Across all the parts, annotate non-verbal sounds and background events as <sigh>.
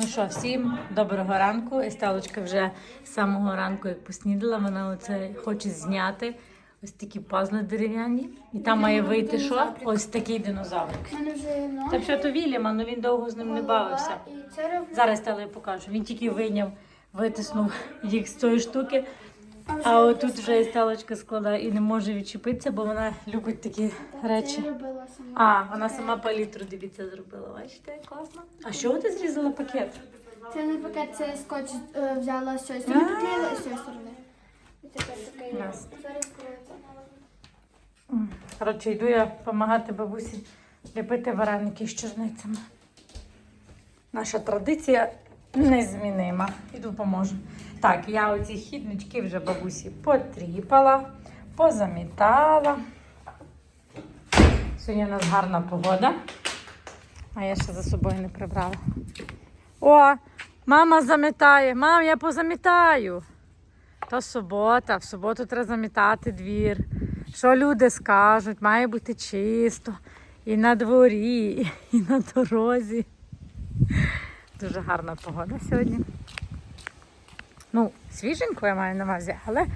Ну що, всім доброго ранку. Естелочка вже з самого ранку, як поснідала, вона оце хоче зняти ось такі пазли дерев'яні. І там має вийти що? Ось такий динозаврик. У мене вже ноги. Та що то Вільяма, ну він довго з ним не бавився. І. Зараз Стелла я покажу. Він тільки вийняв, витиснув їх з цієї штуки. А отут вже і Стелочка складає і не може відчепитися, бо вона любить такі речі. Робила сама. А, вона сама палітру, дивіться, зробила. Бачите, класно. А що ти зрізала пакет? Це не пакет, це скотч е, взяла з цієї сторони, приклеїла і з цієї сторони. І тепер. Ясно. Зараз кроється. Коротше, йду я допомагати бабусі ліпити вареники з чорницями. Наша традиція незмінима. Іду поможу. Так, я оці хіднички вже бабусі потріпала, позамітала. Сьогодні у нас гарна погода. А я ще за собою не прибрала. О, мама замітає. Мам, я позамітаю. То субота, в суботу треба замітати двір. Що люди скажуть, має бути чисто. І на дворі, і на дорозі. Дуже гарна погода сьогодні. Ну, свіженько я маю на увазі, але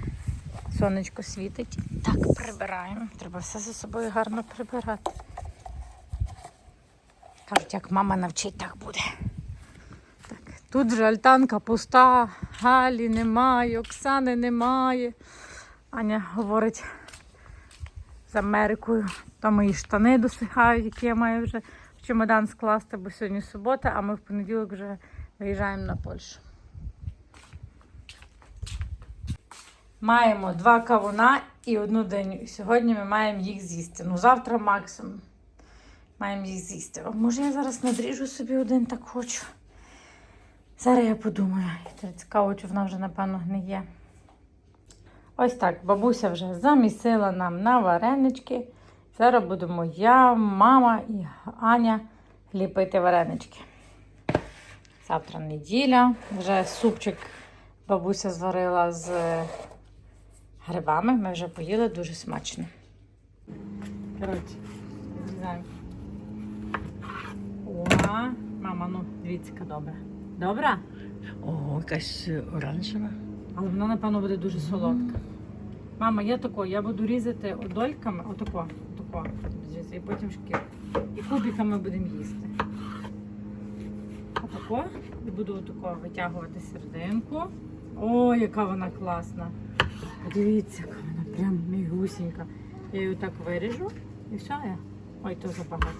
сонечко світить. Так, прибираємо. Треба все за собою гарно прибирати. Кажуть, як мама навчить, так буде. Так, тут же альтанка пуста, Галі немає, Оксани немає. Аня говорить з Америкою. Там мої штани досихають, які я маю вже чемодан скласти, бо сьогодні субота, а ми в понеділок вже виїжджаємо на Польщу. Маємо два кавуна і одну диню. Сьогодні ми маємо їх з'їсти. Ну, завтра максимум маємо їх з'їсти. Може, я зараз надріжу собі один так хочу. Зараз я подумаю. Цікаво, чи вона вже, напевно, гниє. Ось так, бабуся вже замісила нам на варенички. Зараз будемо я, мама і Аня ліпити варенички. Завтра неділя. Вже супчик бабуся зварила з грибами. Ми вже поїли дуже смачно. Коротше. О, мама, ну дивіться, добра. Добра? О, якась оранжева. Але вона, напевно, буде дуже солодка. Мама, я тако, я буду різати дольками, отако, отако, і потім шкір. І кубиками будемо їсти. Отако. І буду отако витягувати серединку. О, яка вона класна. Подивіться, яка вона прям мігусінька. Я її так виріжу і все. Я. Ой, то забагато.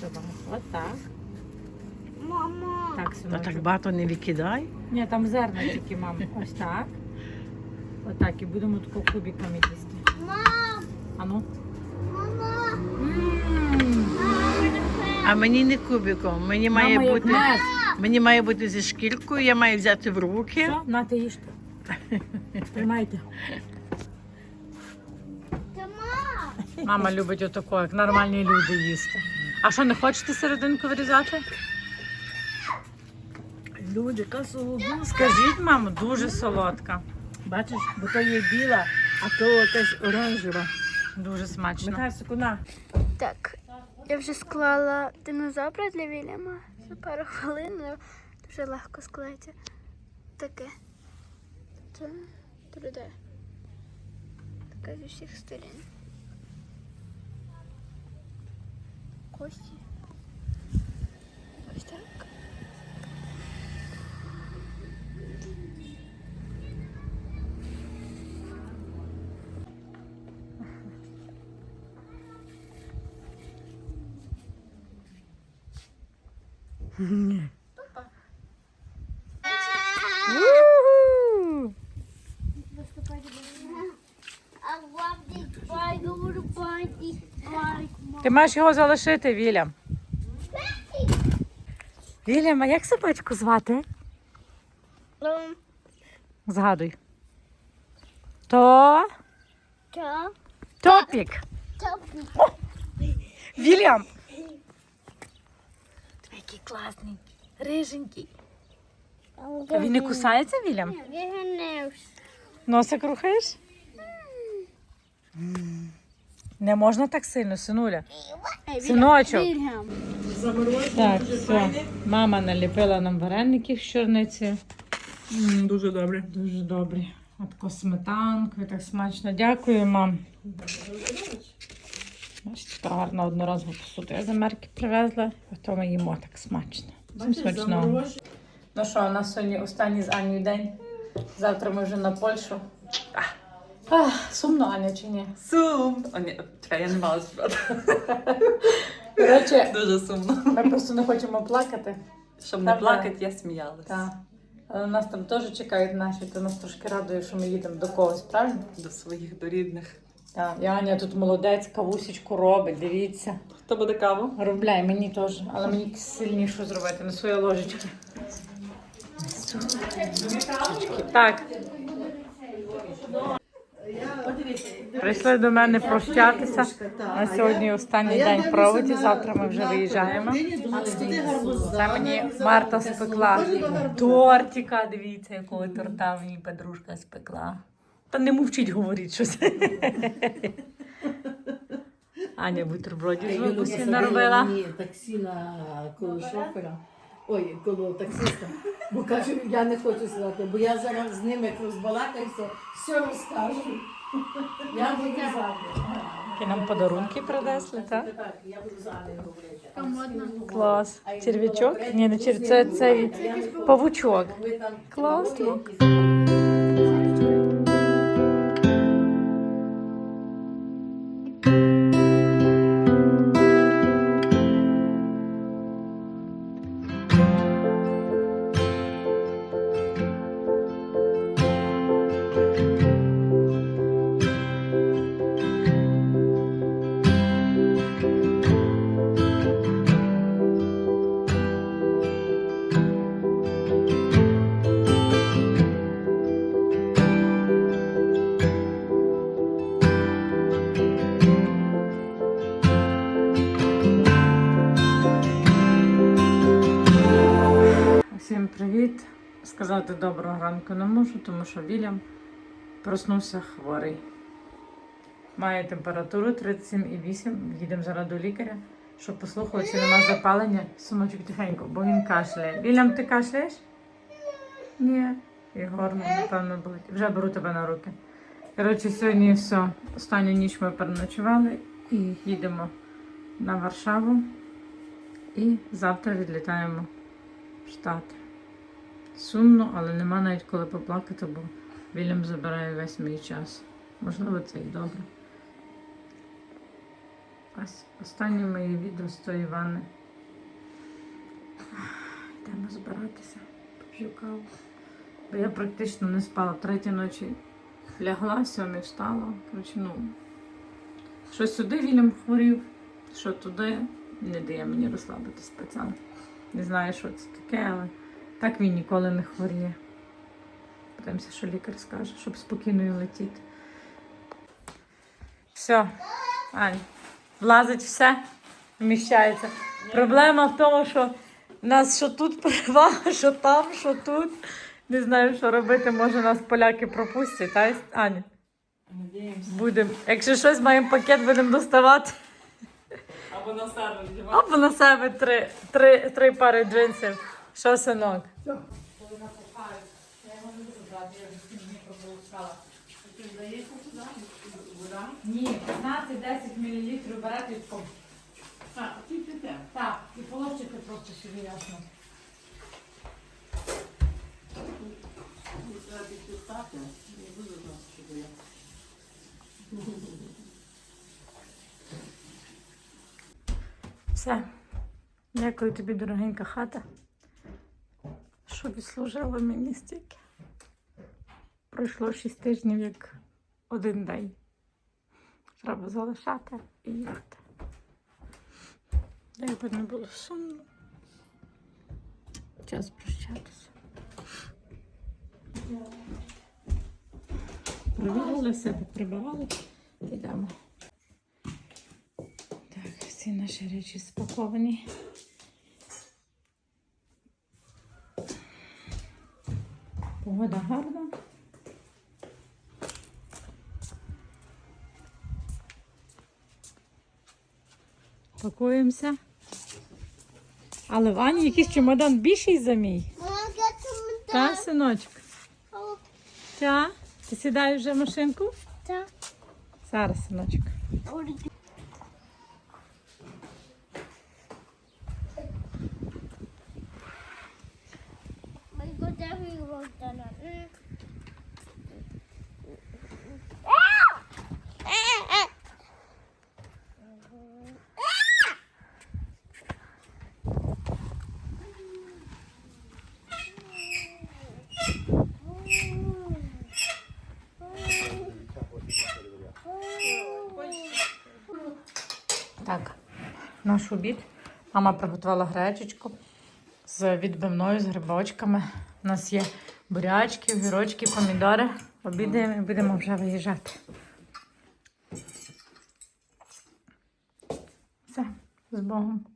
Забагато. Отак. Мама. Так, Та так багато не викидай. Ні, там зерна тільки, мама. Ось так. Отак, і будемо тако кубиками їсти. Мам. А ну. Мама. А мені не кубиком. Мені має Мама, як бути мед. мені має бути зі шкіркою, я маю взяти в руки. Що? Нате їжте. Тримайте. Мама любить отако, як нормальні люди їсти. А що, не хочете серединку вирізати? Люди, яка. Скажіть, мамо, дуже солодка. Бачиш, бо то є біла, а то якась оранжева. Дуже смачно. Михайло, на. Так, я вже склала динозавра для Вільяма за пару хвилин. але Дуже легко склеїти. Таке. Це труде. Таке з усіх сторін. Кості. Ось так. Ти маєш його залишити, Вілям. Вілям, а як собачку звати? Згадуй. То Топік. Вільям. Класний, риженький. А він не кусається, Вільям? Носик рухаєш? Не можна так сильно, синуля. Синочок. Так, все. Мама наліпила нам вареників з чорниці. Дуже добре. Дуже добрі. От косметанкою, так смачно. Дякую, мам. Бачите, така гарна одноразова посуда. Я з Америки привезла, а то ми їмо так смачно. Всім смачного. Ну що, у нас сьогодні останній з Анею день. Завтра ми вже на Польщу. Ах, ах, сумно, Аня, чи ні? Сум. О, ні, чекай, я не мала спати. Коротше, Дуже сумно. ми просто не хочемо плакати. Щоб не Правда? плакати, я сміялася. Так. Але нас там теж чекають наші, то нас трошки радує, що ми їдемо до когось, правильно? До своїх до рідних. Так. І Аня тут молодець, кавусічку робить, дивіться. Хто буде каву? Робляй, мені теж, але мені сильніше зробити на свої ложечки. Так. Прийшли до мене прощатися. На сьогодні останній день в проводі. Завтра ми вже виїжджаємо. Це мені Марта спекла тортика. Дивіться, якого торта мені подружка спекла. Та не мовчіть, говоріть щось. Аня бутербродів з бабусі наробила. Мені таксі на коло шофера. Ой, коло таксиста. Бо кажу, я не хочу сідати, бо я зараз з ними як розбалакаюся, все розкажу. Я буду з Анею. Які нам подарунки принесли, так? Так, я буду з говорити. Там модно. Клас. Черв'ячок? Ні, не черв'ячок, це цей павучок. Класно. Ранку не можу, тому що Вільям проснувся хворий. Має температуру 37,8. Їдемо зараз до лікаря, щоб послухали, чи нема запалення. Сумочок тихенько, бо він кашляє. Вільям, ти кашляєш? Ні. І напевно, болить. Вже беру тебе на руки. Коротше, сьогодні все. Останню ніч ми переночували і їдемо на Варшаву. І завтра відлітаємо в Штати. Сумно, але нема навіть коли поплакати, бо Вільям забирає весь мій час. Можливо, це і добре. Останнє моє відео з тої ванни. Йдемо збиратися, поп'ю каву. Бо я практично не спала. Третя ночі лягла, сьомій встала. Коротше, ну, що сюди Вільям хворів, що туди не дає мені розслабитись пацан. Не знаю, що це таке, але так він ніколи не хворіє. Подивимося, що лікар скаже, щоб спокійно летіти. Все, Ань, влазить все, вміщається. Проблема в тому, що в нас що тут перевага, що там, що тут. Не знаю, що робити, може нас поляки пропустять, та Аня? Будемо. Якщо щось маємо пакет, будемо доставати. Або на себе. Або на себе три, три, три пари джинсів. Що, синок? Ні, 15-10 мл берете від ком. А, тільки. Так, і положите просто собі ясно. Треба підписати, не буду знати, що я. Все. Дякую тобі, дорогенька хата, що відслужила мені стільки. Пройшло 6 тижнів як один день. Треба залишати і їхати. Як би не було сумно. Час прощатися. Прибирали все, прибирали. Йдемо. Так, всі наші речі спаковані. Погода гарна. Пакуємося. Але Вані якийсь чемодан більший за мій. Та, синочок? Та? Ти сідаєш вже в машинку? Так. Зараз, синочок. Так, наш обід. Мама приготувала гречечку з відбивною, з грибочками. У нас є бурячки, огірочки, помідори. Обідаємо і будемо вже виїжджати. Все, з Богом.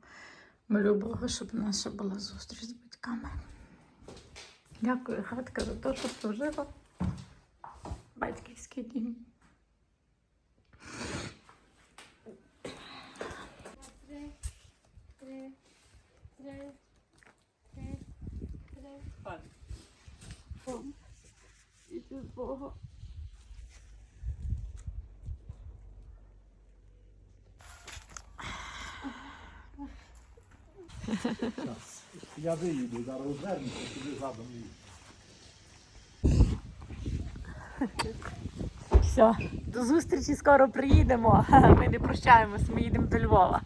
Молю Бога, щоб у нас ще була зустріч з батьками. Дякую, хатка, за те, що служила. Батьківський дім. Я виїду, зараз розвернуся, туди задом їду. Все, до зустрічі скоро приїдемо. <laughs> Ми не прощаємось, ми їдемо до Львова.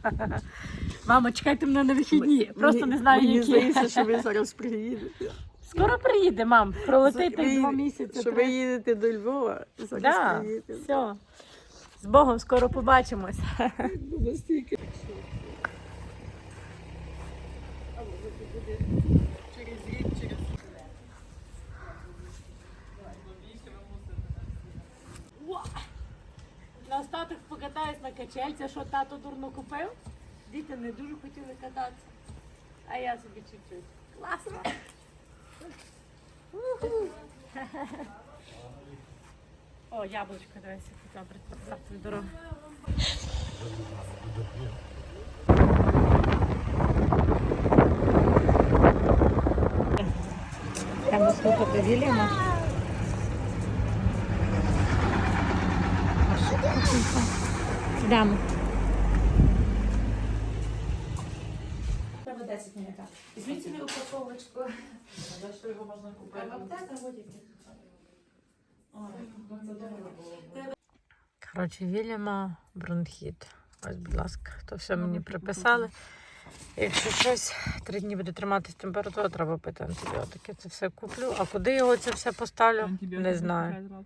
Мамо, чекайте мене на вихідні. Просто не знаю, Мені які. здається, що ви зараз приїдете. Скоро приїде, мам. Пролетите Ви- два місяці. Що ви три. їдете до Львова, зараз Да, приїдете. все. З Богом скоро побачимось. Ну, настільки. На остаток покатаюсь на качельці, що тато дурно купив. Діти не дуже хотіли кататися. А я собі чуть-чуть. Класно. О, яблучко, дивися, добре, завтра дорогу. Треба слухати Вільяма. Йдемо. Треба 10 мл. Візьміть собі упаковочку. За що його можна купити? А в аптеках будь-які. Коротше, Вільяма бронхіт. Ось, будь ласка, то все мені приписали. Якщо щось, три дні буде триматись температура, треба пити антибіотики. Це все куплю. А куди його це все поставлю? Не знаю.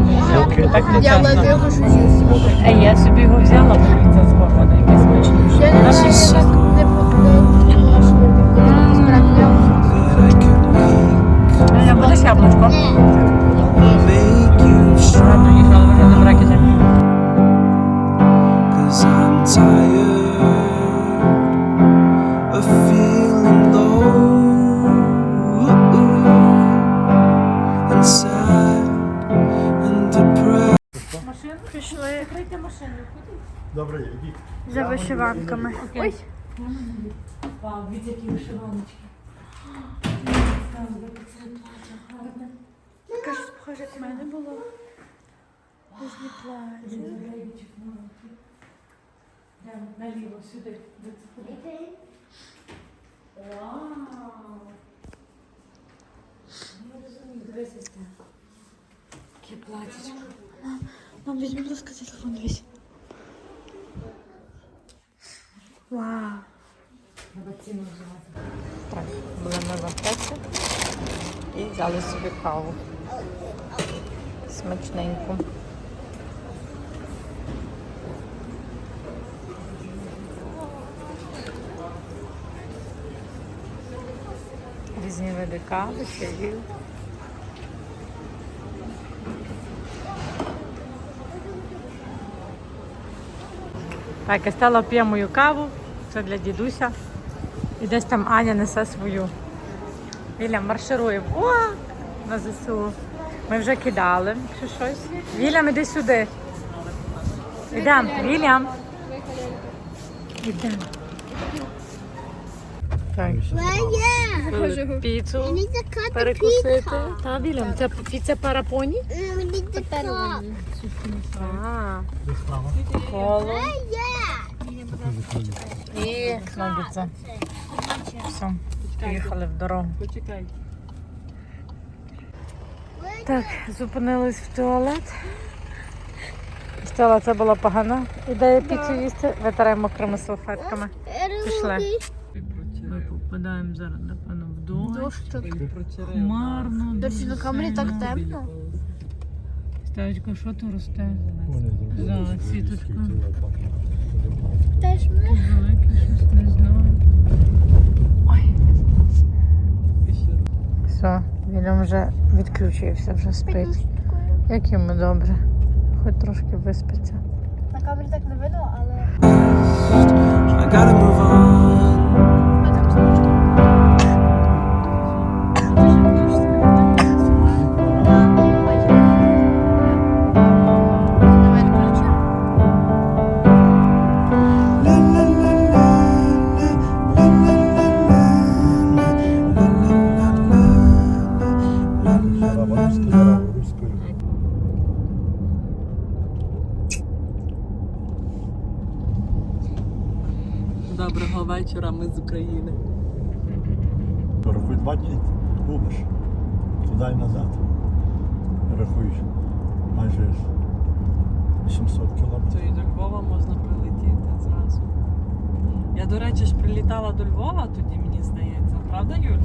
взяла мені. Так не Я А е, я собі його взяла, бо він заскований, який смачний. Наші ще Я будеш яблучко? Від які вишиваночки. таке ж схоже, як в мене було. Різні платі. Наліво, сюди. Вау. Я розумію, дивися. Яке платічко. Мам, візьми, будь ласка, телефон дивись. Вау. Так, були ми в аптеці і взяли собі каву. Смачненьку. Різні види кави, чаїв. Так, я стала п'є мою каву. Це для дідуся. І десь там Аня несе свою. Вільям, маршируємо. О! На ЗСУ. Ми вже кидали, чи щось. Вільям, іди сюди. Ідемо, Вільям. Ідемо. Так, купили піцу перекусити. Та, Вільям, це піца парапоні? А, коло. І нагідце. Все, поїхали в дорогу. Почекай. Так, зупинились в туалет. Стала, це була погана ідея піцу їсти. Витираємо мокрими салфетками. Пішли. Ми попадаємо зараз, напевно, в дощ. Дощ так. Хмарно. До речі, на камері так темно. Стаєчко, що то росте? За сіточка. Теж ми. Велике щось не знаю. Ой. Все, він вже відключився, вже спить. Як йому добре. Хоч трошки виспиться. На камері так не видно, але I gotta move on. 800 То і до Львова можна прилетіти зразу. Я, до речі, ж прилітала до Львова тоді, мені здається. Правда, Юль?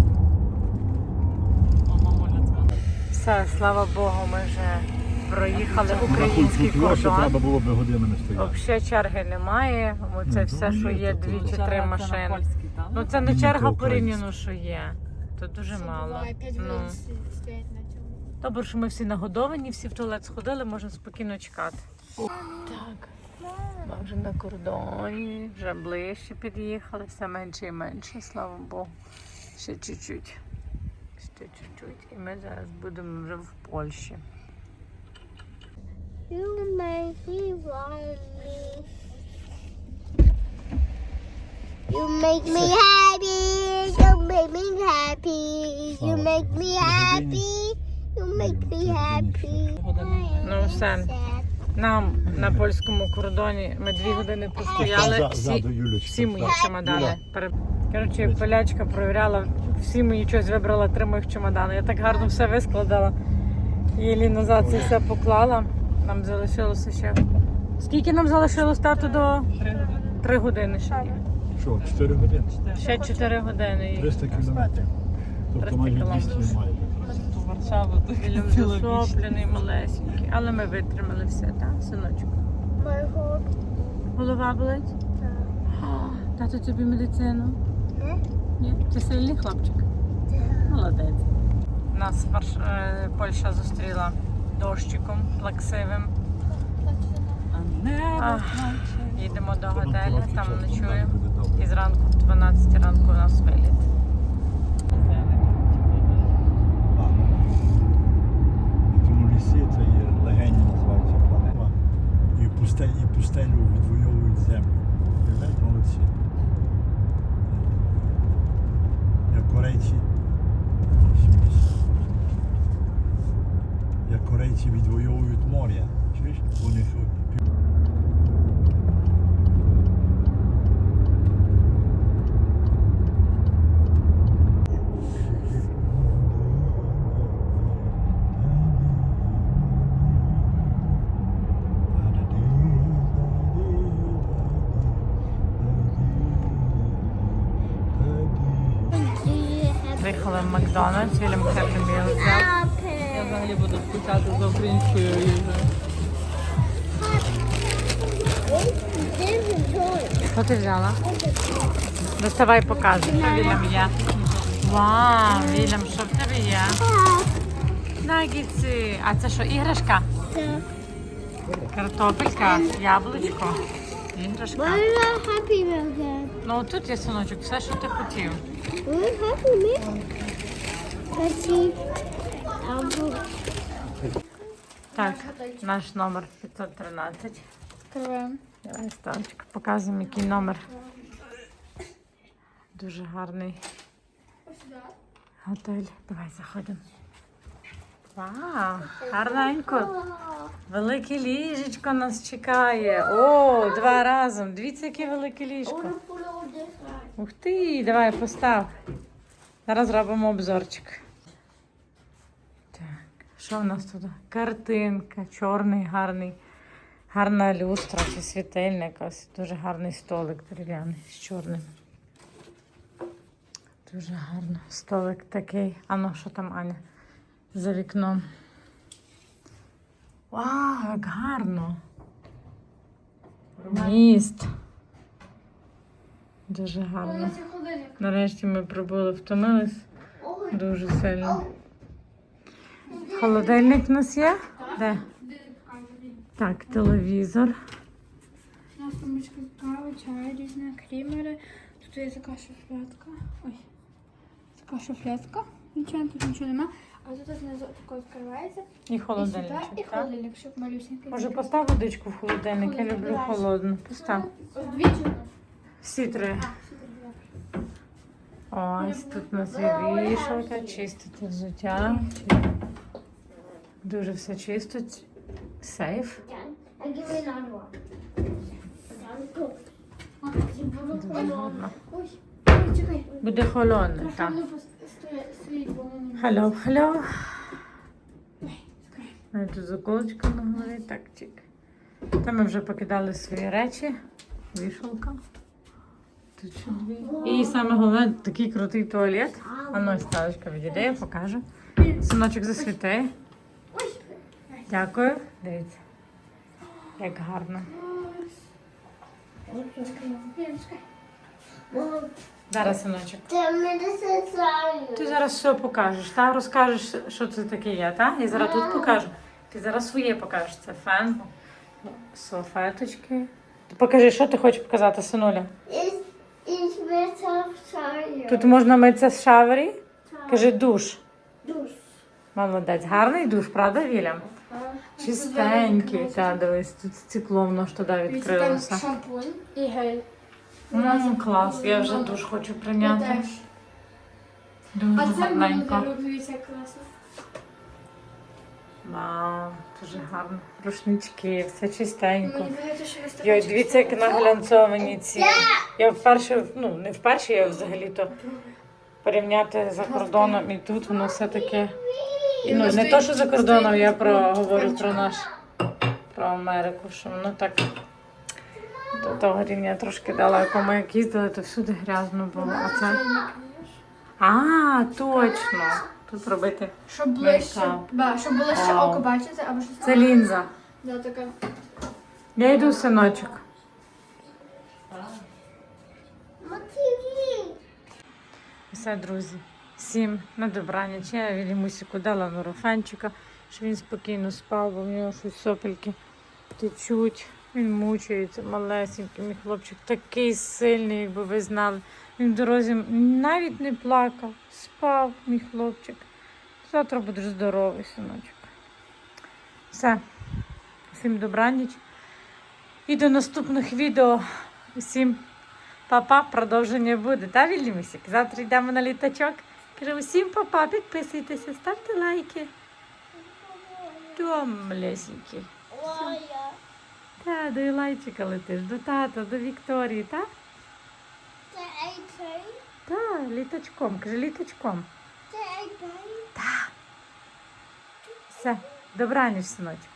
Мамуля дзвонить. Все, слава Богу, ми вже проїхали український ще треба було б годинами стояти. Взагалі черги немає. Оце Ну, все, що є, дві чи три це на машини. Ну це не черга порівняно, що є. Це дуже мало. Ну. Добре, що ми всі нагодовані, всі в туалет сходили, можемо спокійно чекати. Так, ми вже на кордоні, вже ближче під'їхали, все менше і менше, слава Богу. Ще чуть-чуть. Ще чуть-чуть. І ми зараз будемо вже в Польщі. You make me want me. You make me happy. You make me happy. You make me happy. You make me happy. Ну все, Нам на польському кордоні ми дві години простояли. Всі, всі мої чемодани. Коротше, полячка провіряла, всі мої щось вибрала, три моїх чемодани. Я так гарно все вискладала. Єлі назад це все поклала. Нам залишилося ще. Скільки нам залишилось тату до Три години. ще. Що, 4 години? Ще чотири години. І 300 кілометрів. Тобто майже 200 немає. Ціла піч. засоплений, малесенький. Але ми витримали все, так, синочку? Мого Голова болить? А, Тато тобі медицину? Не. Ні? Ти сильний хлопчик? Молодець. Нас Варш... е, Польща зустріла дощиком плаксивим. А. Їдемо до готелю, там ночуємо. І зранку в 12 ранку у нас виліт. А. В це є легені називається планета. І пустель, і пустелю відвоюють землю. Уявляєте, молодці. Як корейці. Як корейці відвоюють море. Чуєш? У що? Приїхали в Макдональдс, Вільям Хеппі Міл взяв. Я взагалі буду скучати за українською їжею. Що ти взяла? Доставай показуй, що Вільям є. Вау, Вільям, що в тебе є? Нагіці. А це що, іграшка? Картопелька, яблучко. Іграшка. Ну тут є синочок, все, що ти хотів. Так, наш номер 513. Давай, Ставочка, показуємо, який номер. Дуже гарний готель. Давай заходимо. Вау, гарненько. Велике ліжечко нас чекає. О, два разом. Дивіться, яке велике ліжко. Ух ти, давай постав. Зараз робимо обзорчик. Так, що в нас тут? Картинка, чорний, гарний, гарна люстра чи світильня якась. Дуже гарний столик дерев'яний з чорним. Дуже гарно. Столик такий. А ну, що там, Аня? За вікном. Вау, як гарно. Міст. Дуже гарно. Нарешті ми прибули, втомились дуже сильно. Холодильник у нас є? Де? Так, телевізор. У нас тумбочка кава, чай, різні крімери. Тут є така шуфлятка. Ой. Така шуфлятка. Нічого, тут нічого нема. А тут знизу тако відкривається. І І сюди, і так? холодильник, щоб малюсенький. Може, постав водичку в холодильник, я люблю холодну. Постав. Двічі. Всі три. Ось тут у нас є вішалка, чистити взуття. Дуже все чисто. Сейф. Буде холодно, так. Hello, hello. Ну, тут заколочка на голові, так, чик. Та ми вже покидали свої речі. Вішалка. І саме головне, такий крутий туалет. А ну, ставочка відійде, покажу. Синочок засвіти. Дякую. Дивіться. Як гарно. Зараз, синочок. Ти зараз все покажеш, та? Розкажеш, що це таке є, та? Я зараз тут покажу. Ти зараз своє покажеш. Це фен, салфеточки. Ти покажи, що ти хочеш показати, синуля. Тут можна митися з шавері. Кажи душ. Молодець. Гарний душ, правда, Вілям? Чистенький. Та, дивись, тут стекло воно ж туди відкрилося. шампунь і гель. М, клас, я вже душ хочу прийняти. Дуже А це гарненько. мені дивіться класно. Вау, дуже гарно. Рушнички, все чистенько. Мені здається, що ви Йой, дивіться, як наглянцовані ці. Я вперше, ну не вперше, я взагалі-то порівняти за кордоном і тут воно все таке. Ну, не то, що за кордоном, я про говорю про наш, про Америку, що воно так до того рівня трошки далеко. Ми як їздили, то всюди грязно було. А це. А, точно. Тут робити. Щоб ближче, Мейкап. щоб ближче Вау. око бачити, або щось Це лінза. Да, така. Я йду, синочок. Все, друзі. Всім на добраніч. Я Вільямусіку дала нурофенчика, щоб він спокійно спав, бо в нього щось сопельки течуть. Він мучається, малесенький. Мій хлопчик такий сильний, якби ви знали. Він в дорозі навіть не плакав, спав, мій хлопчик. Завтра будеш здоровий, синочок. Все. Всім добраніч. І до наступних відео. Усім папа, продовження буде, та Вільямусік? Завтра йдемо на літачок. Кажу, усім папа, підписуйтеся, ставте лайки. Том, лесенький. Та, до Ілайчика летиш, до тата, до Вікторії, так? Так, літачком, каже, літачком. Все, добраніч, синочок.